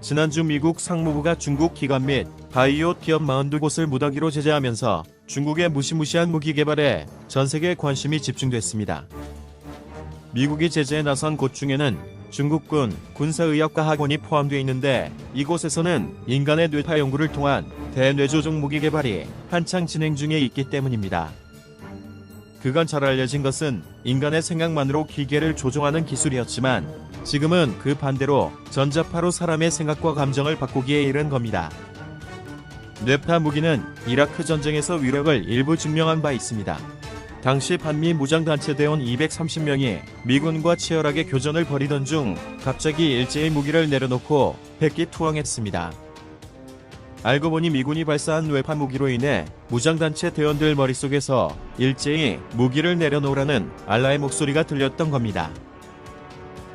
지난주 미국 상무부가 중국 기관 및 바이오 기업 42곳을 무더기로 제재하면서 중국의 무시무시한 무기 개발에 전 세계 관심이 집중됐습니다. 미국이 제재에 나선 곳 중에는 중국군 군사의학과 학원이 포함되어 있는데 이곳에서는 인간의 뇌파 연구를 통한 대뇌조종 무기 개발이 한창 진행 중에 있기 때문입니다. 그간 잘 알려진 것은 인간의 생각만으로 기계를 조종하는 기술이었지만 지금은 그 반대로 전자파로 사람의 생각과 감정을 바꾸기에 이른 겁니다. 뇌파 무기는 이라크 전쟁에서 위력을 일부 증명한 바 있습니다. 당시 반미 무장단체 대원 230명이 미군과 치열하게 교전을 벌이던 중 갑자기 일제히 무기를 내려놓고 백기 투항했습니다. 알고 보니 미군이 발사한 뇌파 무기로 인해 무장단체 대원들 머릿속에서 일제히 무기를 내려놓으라는 알라의 목소리가 들렸던 겁니다.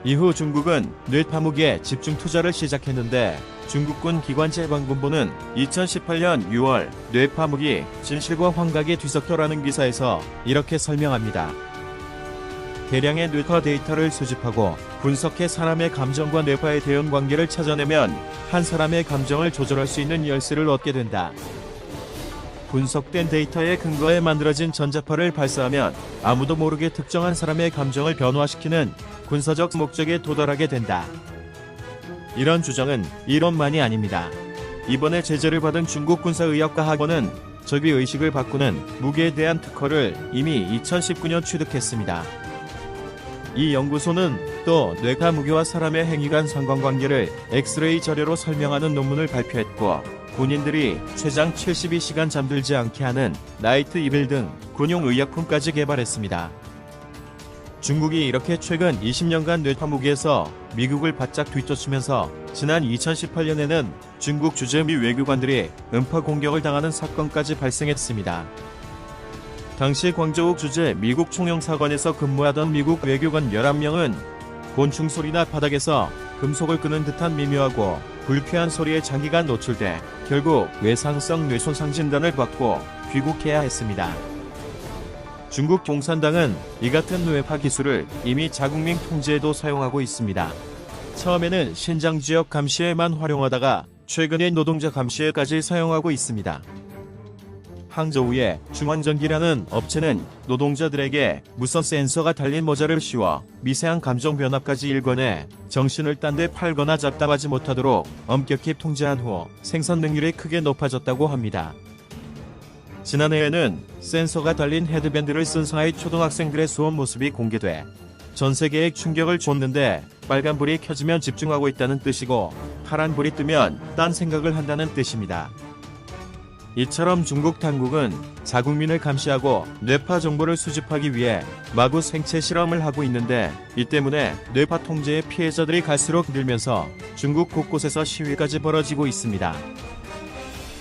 이후 중국은 뇌파 무기에 집중 투자를 시작했는데 중국군 기관제방군부는 2018년 6월 뇌파 무기 진실과 환각의 뒤섞여라는 기사에서 이렇게 설명합니다. 대량의 뇌파 데이터를 수집하고 분석해 사람의 감정과 뇌파의 대응 관계를 찾아내면 한 사람의 감정을 조절할 수 있는 열쇠를 얻게 된다. 분석된 데이터에 근거해 만들어진 전자파를 발사하면 아무도 모르게 특정한 사람의 감정을 변화시키는 군사적 목적에 도달하게 된다. 이런 주장은 이론만이 아닙니다. 이번에 제재를 받은 중국 군사의학과 학원은 적의 의식을 바꾸는 무기에 대한 특허를 이미 2019년 취득했습니다. 이 연구소는 또 뇌가 무기와 사람의 행위 간 상관관계를 엑스레이 자료로 설명하는 논문을 발표했고 군인들이 최장 72시간 잠들지 않게 하는 나이트 이빌 등 군용 의약품까지 개발했습니다. 중국이 이렇게 최근 20년간 뇌파 무기에서 미국을 바짝 뒤쫓으면서 지난 2018년에는 중국 주재 미 외교관들이 음파 공격을 당하는 사건까지 발생했습니다. 당시 광저우 주재 미국 총영사관에서 근무하던 미국 외교관 11명은 곤충 소리나 바닥에서 금속을 끄는 듯한 미묘하고 불쾌한 소리에 장기간 노출돼 결국 외상성 뇌손상 진단을 받고 귀국해야 했습니다. 중국 공산당은 이 같은 뇌파 기술을 이미 자국민 통제에도 사용하고 있습니다. 처음에는 신장 지역 감시에만 활용하다가 최근에 노동자 감시에까지 사용하고 있습니다. 항저우의 중환전기라는 업체는 노동자들에게 무선 센서가 달린 모자를 씌워 미세한 감정 변화까지 일궈내 정신을 딴 데 팔거나 잡담하지 못하도록 엄격히 통제한 후 생산 능률이 크게 높아졌다고 합니다. 지난해에는 센서가 달린 헤드밴드를 쓴 상하이 초등학생들의 수업 모습이 공개돼 전 세계에 충격을 줬는데 빨간불이 켜지면 집중하고 있다는 뜻이고 파란불이 뜨면 딴 생각을 한다는 뜻입니다. 이처럼 중국 당국은 자국민을 감시하고 뇌파 정보를 수집하기 위해 마구 생체 실험을 하고 있는데 이 때문에 뇌파 통제의 피해자들이 갈수록 늘면서 중국 곳곳에서 시위까지 벌어지고 있습니다.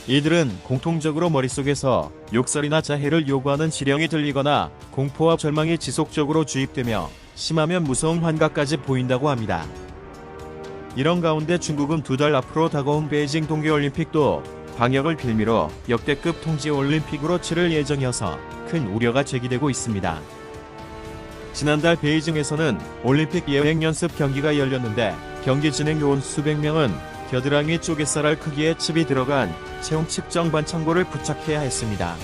이들은 공통적으로 머릿속에서 욕설이나 자해를 요구하는 지령이 들리거나 공포와 절망이 지속적으로 주입되며 심하면 무서운 환각까지 보인다고 합니다. 이런 가운데 중국은 두 달 앞으로 다가온 베이징 동계올림픽도 방역을 빌미로 역대급 통제 올림픽으로 치를 예정이어서 큰 우려가 제기되고 있습니다. 지난달 베이징에서는 올림픽 예행 연습 경기가 열렸는데 경기 진행 요원 수백 명은 겨드랑이 쪽에 쌀알 크기의 칩이 들어간 체온 측정 반창고를 부착해야 했습니다.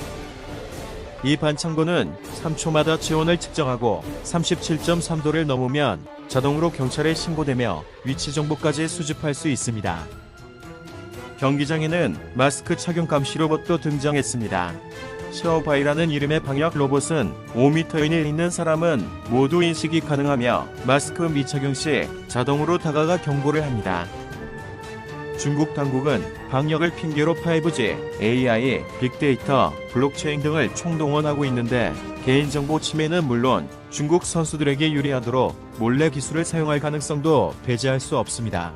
이 반창고는 3초마다 체온을 측정하고 37.3도를 넘으면 자동으로 경찰에 신고되며 위치 정보까지 수집할 수 있습니다. 경기장에는 마스크 착용 감시 로봇도 등장했습니다. 샤오바이라는 이름의 방역 로봇은 5m 이내에 있는 사람은 모두 인식이 가능하며 마스크 미착용 시 자동으로 다가가 경고를 합니다. 중국 당국은 방역을 핑계로 5G, AI, 빅데이터, 블록체인 등을 총동원하고 있는데 개인정보 침해는 물론 중국 선수들에게 유리하도록 몰래 기술을 사용할 가능성도 배제할 수 없습니다.